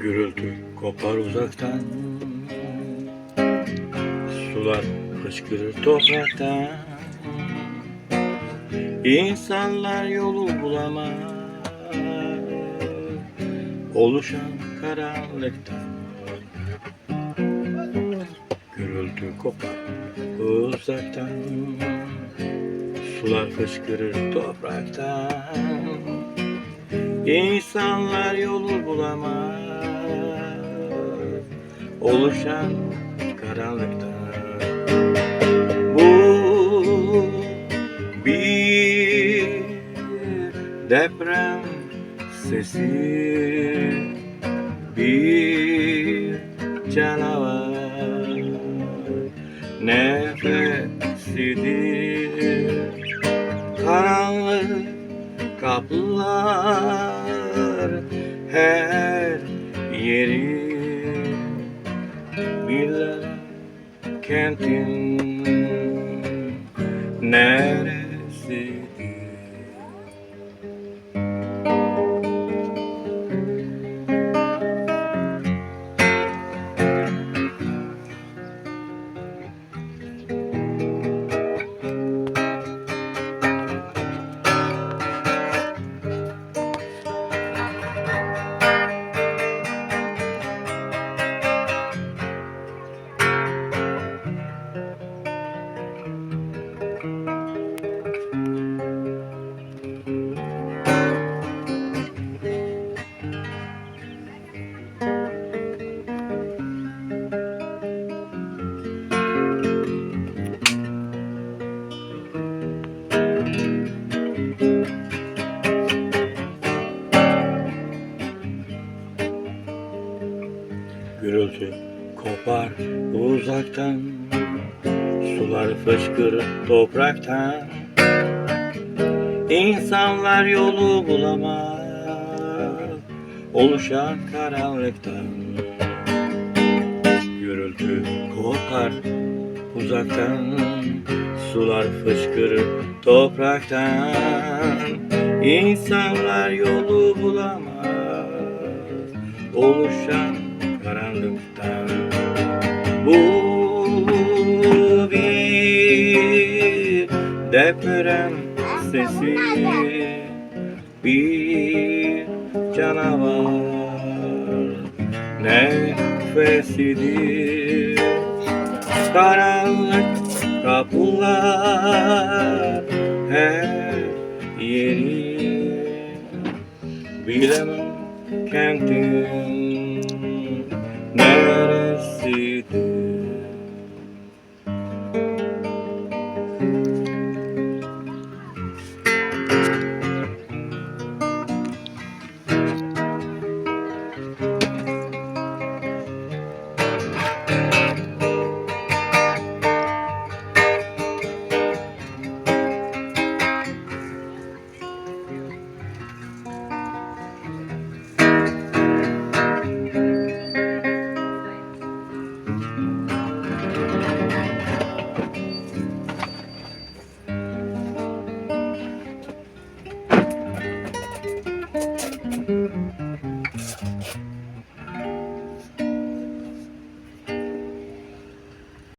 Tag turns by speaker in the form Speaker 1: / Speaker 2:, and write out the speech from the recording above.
Speaker 1: Gürültü kopar uzaktan. Sular fışkırır topraktan. İnsanlar yolu bulamaz. Oluşan karanlıktan. Gürültü kopar uzaktan Sular fışkırır topraktan. İnsanlar yolu bulamaz Oluşan karanlıkta Bu bir deprem sesi Bir canavar nefesidir Karanlık kaplar her yeri Bilen kentin Gürültü kopar uzaktan Sular fışkırır topraktan. İnsanlar yolu bulamaz Oluşan karanlıktan. Gürültü kopar uzaktan Sular fışkırır topraktan. İnsanlar yolu bulamaz Oluşan karanlıktan Bu bir deprem sesi. Bir canavar nefesidir. Karanlık kapılar her yeri Bilemem neresidir thank mm -hmm. you